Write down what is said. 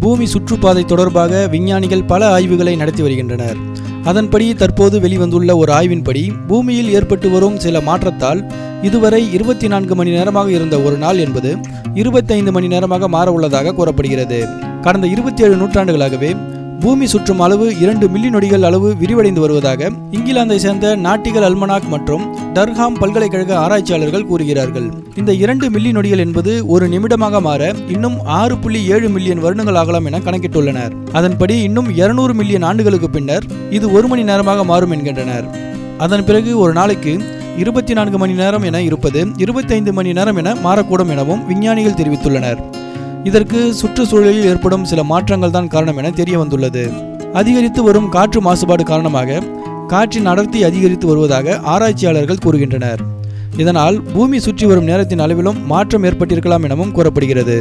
பூமி சுற்றுப்பாதை தொடர்பாக விஞ்ஞானிகள் பல ஆய்வுகளை நடத்தி வருகின்றனர். அதன்படி தற்போது வெளிவந்துள்ள ஒரு ஆய்வின்படி பூமியில் ஏற்பட்டு வரும் சில மாற்றத்தால் இதுவரை இருபத்தி நான்கு மணி நேரமாக இருந்த ஒரு நாள் என்பது இருபத்தைந்து மணி நேரமாக மாற உள்ளதாக கூறப்படுகிறது. கடந்த இருபத்தி ஏழு நூற்றாண்டுகளாகவே பூமி சுற்றும் அளவு இரண்டு மில்லி நொடிகள் அளவு விரிவடைந்து வருவதாக இங்கிலாந்தை சேர்ந்த நாட்டிகல் அல்மனாக் மற்றும் டர்ஹாம் பல்கலைக்கழக ஆராய்ச்சியாளர்கள் கூறுகிறார்கள். இந்த இரண்டு மில்லி நொடிகள் என்பது ஒரு நிமிடமாக மாற இன்னும் ஆறு புள்ளி ஏழு மில்லியன் வருடங்கள் ஆகலாம் என கணக்கிட்டுள்ளனர். அதன்படி இன்னும் இருநூறு மில்லியன் ஆண்டுகளுக்கு பின்னர் இது ஒரு மணி நேரமாக மாறும் என்கின்றனர். அதன் பிறகு ஒரு நாளைக்கு இருபத்தி நான்கு மணி நேரம் என இருப்பது இருபத்தைந்து மணி நேரம் என மாறக்கூடும் எனவும் விஞ்ஞானிகள் தெரிவித்துள்ளனர். இதற்கு சுற்றுச்சூழலில் ஏற்படும் சில மாற்றங்கள் தான் காரணம் என தெரிய வந்துள்ளது அதிகரித்து வரும் காற்று மாசுபாடு காரணமாக காற்றின் அடர்த்தி அதிகரித்து வருவதாக ஆராய்ச்சியாளர்கள் கூறுகின்றனர். இதனால் பூமி சுற்றி வரும் நேரத்தின் அளவிலும் மாற்றம் ஏற்பட்டிருக்கலாம் எனவும் கூறப்படுகிறது.